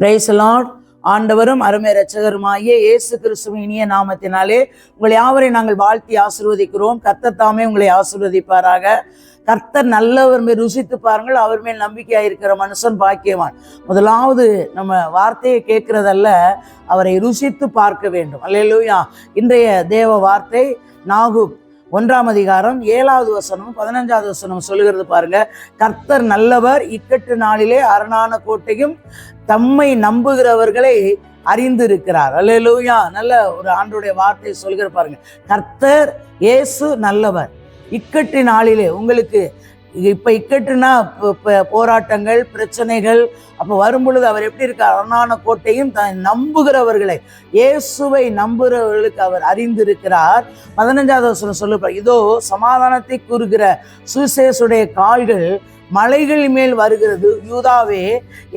பிரைசலாட் ஆண்டவரும் அருமை ரச்சகருமாயே இயேசு கிறிஸ்துவின் இனிய நாமத்தினாலே உங்களை யாவரை நாங்கள் வாழ்த்தி ஆசிர்வதிக்கிறோம். கர்த்தர் தாமே உங்களை ஆசிர்வதிப்பாராக. கர்த்தர் நல்லவர் மேல் ருசித்து பாருங்கள் அவர் மேல் நம்பிக்கையாக இருக்கிற மனுஷன் பாக்கியவான். முதலாவது நம்ம வார்த்தையை கேட்கிறதல்ல அவரை ருசித்து பார்க்க வேண்டும். அல்லையா இன்றைய தேவ வார்த்தை நாகூப் ஒன்றாம் அதிகாரம் ஏழாவது வசனம் பதினஞ்சாவது வசனம் சொல்லுகிறது பாருங்க. கர்த்தர் நல்லவர் இக்கட்டு நாளிலே அரணான கோட்டையும் தம்மை நம்புகிறவர்களை அறிந்திருக்கிறார். அல்லேலூயா நல்ல ஒரு ஆண்டுடைய வார்த்தையை சொல்கிற பாருங்க. கர்த்தர் இயேசு நல்லவர். இக்கட்டு நாளிலே உங்களுக்கு இப்போ இக்கட்டுனா போராட்டங்கள் பிரச்சனைகள் அப்போ வரும் பொழுது அவர் எப்படி இருக்கார்? அரணான கோட்டையும் தான் நம்புகிறவர்களை இயேசுவை நம்புகிறவர்களுக்கு அவர் அறிந்திருக்கிறார். பதினஞ்சாவது வசனம் சொல்லுப்பார் இதோ சமாதானத்தை கூறுகிற சுசேசுடைய கால்கள் மலைகள் மேல் வருகிறது. யூதாவே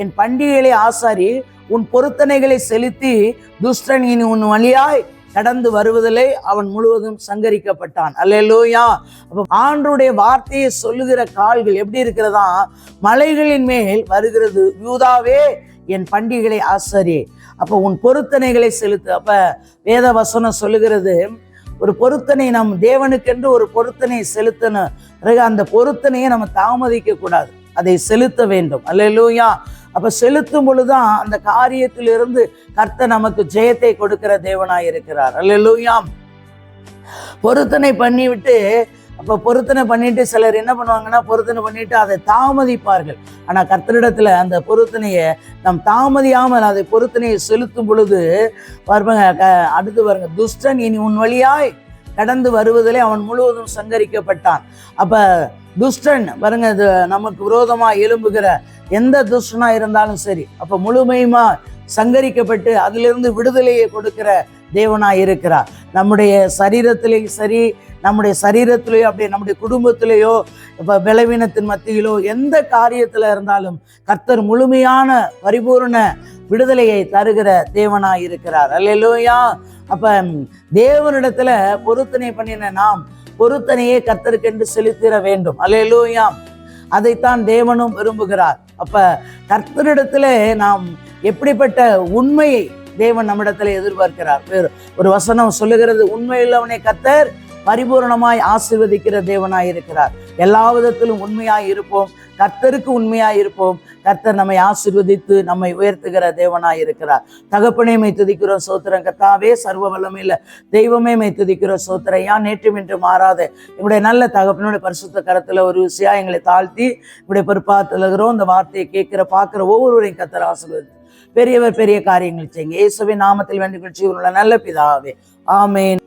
என் பண்டிகைகளை ஆசாரி உன் பொருத்தனைகளை செலுத்தி துஷ்டன் இனி உன் வழியாய் நடந்து வருவதிலே அவன் முழுவதும் சங்கரிக்கப்பட்டான். அல்லேலூயா. அப்போ ஆண்டுடைய வார்த்தையை சொல்லுகிற கால்கள் எப்படி இருக்கிறதா? மலைகளின் மேல் வருகிறது. யூதாவே என் பண்டிகைகளை ஆசாரி அப்போ உன் பொருத்தனைகளை செலுத்து. அப்போ வேத வசனம் சொல்லுகிறது ஒரு பொருத்தனை நம் தேவனுக்கென்று ஒரு பொருத்தனை செலுத்தணும். பிறகு அந்த பொருத்தனையை நம்ம தாமதிக்க கூடாது அதை செலுத்த வேண்டும். அல்லேலூயா. அப்ப செலுத்தும் பொழுதுதான் அந்த காரியத்திலிருந்து கர்த்த நமக்கு ஜெயத்தை கொடுக்கிற தேவனாய் இருக்கிறார். அல்லேலூயா பொருத்தனை பண்ணிவிட்டு அப்ப பொருத்தனை பண்ணிட்டு சிலர் என்ன பண்ணுவாங்கன்னா பொருத்தனை பண்ணிட்டு அதை தாமதிப்பார்கள். ஆனா கர்த்தரிடத்துல அந்த பொருத்தனையை நம் தாமதியாமல் அதை பொருத்தனையை செலுத்தும் பொழுது பாருங்க அடுத்து பாருங்க துஷ்டன் இனி உன் வழியாய் கடந்து வருவதிலே அவன் முழுவதும் சங்கரிக்கப்பட்டான். அப்ப துஷ்டன் பாருங்க இது நமக்கு விரோதமா எழும்புகிற எந்த துஷ்டனா இருந்தாலும் சரி அப்ப முழுமையுமா சங்கரிக்கப்பட்டு அதிலிருந்து விடுதலையை கொடுக்கிற தேவனாய் இருக்கிறார். நம்முடைய சரீரத்திலேயும் சரி நம்முடைய சரீரத்திலேயோ அப்படியே நம்முடைய குடும்பத்திலேயோ இப்போ பலவீனத்தின் மத்தியிலோ எந்த காரியத்தில் இருந்தாலும் கர்த்தர் முழுமையான பரிபூர்ண விடுதலையை தருகிற தேவனாய் இருக்கிறார். அல்லேலூயா அப்போ தேவனிடத்தில் பொருத்தனை பண்ணின நாம் பொருத்தனையே கர்த்தருக்கென்று செலுத்திட வேண்டும். அல்லேலூயா அதைத்தான் தேவனும் விரும்புகிறார். அப்போ கர்த்தரிடத்துல நாம் எப்படிப்பட்ட உண்மையை தேவன் நம்மிடத்துல எதிர்பார்க்கிறார். ஒரு வசனம் சொல்லுகிறது உண்மையுள்ளவனை கர்த்தர் பரிபூரணமாய் ஆசிர்வதிக்கிற தேவனாய் இருக்கிறார் எல்லா விதத்திலும் உண்மையாக இருப்போம். கர்த்தருக்கு உண்மையாக இருப்போம். கர்த்தர் நம்மை ஆசிர்வதித்து நம்மை உயர்த்துகிற தேவனாக இருக்கிறார். தகப்பனே மை துதிக்கிறோம். சோத்திரம் கத்தாவே சர்வ இல்லை தெய்வமே மை துதிக்கிறோம். சோத்திரம் ஏன் நேற்றும் என்று மாறாத. எங்களுடைய நல்ல தகப்பனுடைய பரிசுத்த கரத்தில் ஒரு விஷயம் எங்களை தாழ்த்தி இப்படி பொறுப்பாத்துலகிறோம் இந்த வார்த்தையை கேட்கிற பார்க்குற ஒவ்வொருவரையும் கத்தர் ஆசீர்வதித்து பெரியவர் பெரிய காரியங்கள் செய்யுங்க. இயேசுவின் நாமத்தில் வேண்டிக் கொள்ச்சி நல்ல பிதாவே. ஆமேன்.